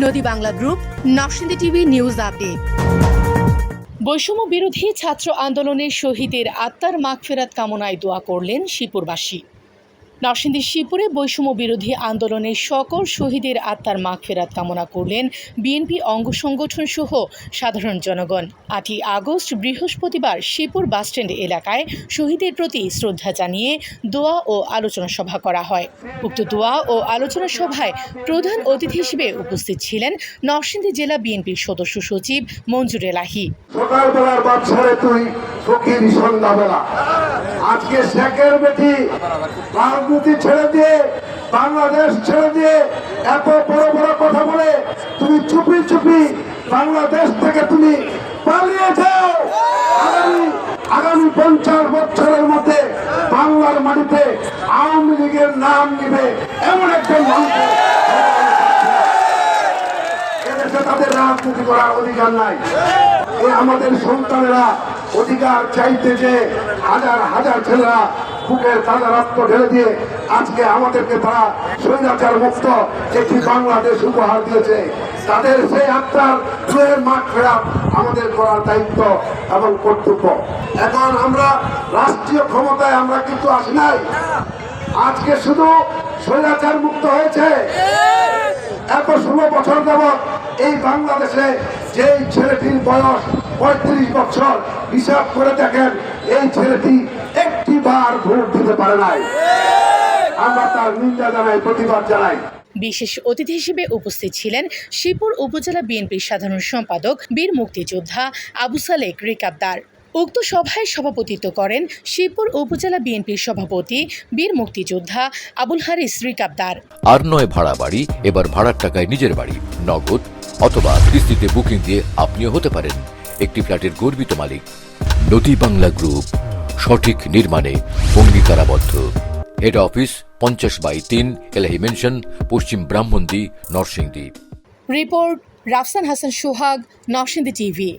নদী বাংলা গ্রুপ নকশিন্দি TV news update. বৈষম্য বিরোধী ছাত্র আন্দোলনের শহীদের আত্মার মাগফেরাত কামনায় দোয়া করলেন শিপুরবাসী। নরসিংদীর শিবপুরে বৈষম্য বিরোধী আন্দোলনের সকল শহীদের আত্মার মাগফেরাত কামনা করলেন বিএনপি অঙ্গ সংগঠন সহ সাধারণ জনগণ। আটই আগস্ট বৃহস্পতিবার শিবপুর বাসস্ট্যান্ড এলাকায় শহীদের প্রতি শ্রদ্ধা জানিয়ে দোয়া ও আলোচনা সভা করা হয়। উক্ত দোয়া ও আলোচনা সভায় প্রধান অতিথি হিসেবে উপস্থিত ছিলেন নরসিংদী জেলা বিএনপির সদস্য সচিব মঞ্জুর এলাহি। সকালবেলার বাচ্চারে তুই সন্ধ্যাবেলা। আজকে শেখের বেটি রাজনীতি ছেড়ে দিয়ে, বাংলাদেশ ছেড়ে দিয়ে এত বড় বড় কথা বলে তুমি চুপি চুপি বাংলাদেশ থেকে তুমি পালিয়ে যাও। আগামী পঞ্চাশ বছরের মধ্যে বাংলার মাটিতে আওয়ামী লীগের নাম নিবে এমন একজন মানুষ। এদেশে তাদের রাজনীতি করার অধিকার নাই। এ আমাদের সন্তানেরা অধিকার চাইতে যে হাজার হাজার ছেলেরা বুকের তাজা রক্ত ঢেলে দিয়ে আজকে আমাদেরকে তারা স্বৈরাচার মুক্ত একটি বাংলাদেশ উপহার দিয়েছে। তাদের সেই আত্মার জয়ের মাঠ ফেরা আমাদের করার দায়িত্ব এবং কর্তব্য। এখন আমরা রাষ্ট্রীয় ক্ষমতায় আমরা কিন্তু আসি নাই। আজকে শুধু স্বৈরাচার মুক্ত হয়েছে। এত ষোলো বছর যাবৎ এই বাংলাদেশে যেই ছেলেটির বয়স পঁয়ত্রিশ বছর হিসাব করে দেখেন এই ছেলেটি একটি বার ভোট দিতে পারে নাই। আমরা তার নিন্দা জানাই প্রতিবাদ জানাই। বিশেষ অতিথি হিসেবে উপস্থিত ছিলেন শিবপুর উপজেলা বিএনপির সাধারণ সম্পাদক বীর মুক্তিযোদ্ধা আবু সালেক রিকাবদার। উক্ত সভায় সভাপতিত্ব করেন শিবপুর উপজেলা বিএনপির সভাপতি বীর মুক্তিযোদ্ধা আবুল হারিস রিকাবদার। আর নয় ভাড়া বাড়ি এবার ভাড়ার টাকায় নিজের বাড়ি নগদ অথবা কিস্তিতে বুকিং দিয়ে আপনিও হতে পারেন। একটি ফ্ল্যাটের গর্বিত মালিক। নদী বাংলা গ্রুপ সঠিক নির্মাণে অঙ্গীকারাবদ্ধ। হেড অফিস পঞ্চাশ বাই তিন এলাহি মেনশন পশ্চিম Brahmandi, Narsingdi. Report Rafsan Hasan Sohag Narsingdi TV